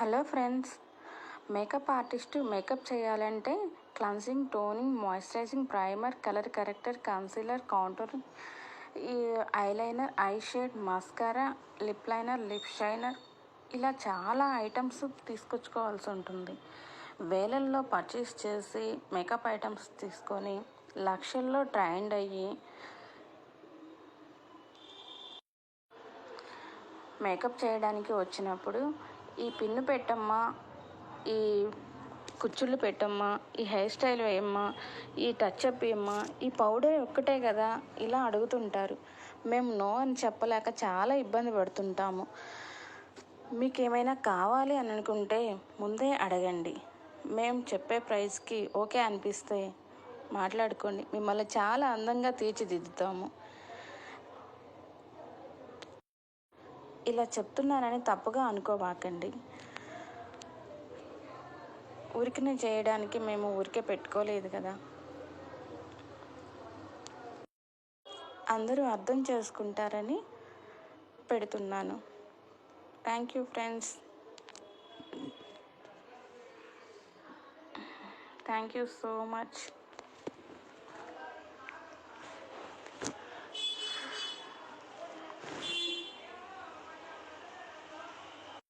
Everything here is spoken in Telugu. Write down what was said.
Hello friends makeup artist makeup చేయాలంటే cleansing toning moisturising primer colour corrector concealer contour ఈ eyeliner eye shade mascara lip liner lip shiner ఇలా చాలా ఐటమ్స్ తీసుకొచ్చుకోవాల్సి ఉంటుంది. వేలల్లో పర్చేస్ చేసి మేకప్ ఐటమ్స్ తీసుకొని లక్షల్లో ట్రైండ్ అయ్యి మేకప్ చేయడానికి వచ్చినప్పుడు ఈ పిన్ను పెట్టమ్మా ఈ కుచ్చుళ్ళు పెట్టమ్మా ఈ హెయిర్ స్టైల్ వేయమ్మా ఈ టచ్ అప్ వేయమ్మా ఈ పౌడర్ ఒక్కటే కదా? ఇలా అడుగుతుంటారు. మేము నో అని చెప్పలేక చాలా ఇబ్బంది పడుతుంటాము. మీకు ఏమైనా కావాలి అని అనుకుంటే ముందే అడగండి. మేము చెప్పే ప్రైస్కి ఓకే అనిపిస్తే మాట్లాడుకోండి. మిమ్మల్ని చాలా అందంగా తీర్చిదిద్దుతాము. ఇలా చెప్తున్నానని తప్పుగా అనుకోబాకండి ఉరికిన చేయడానికి మేము ఊరికే పెట్టుకోలేదు కదా. అందరూ అర్థం చేసుకుంటారని పెడుతున్నాను. Thank you friends. Thank you so much.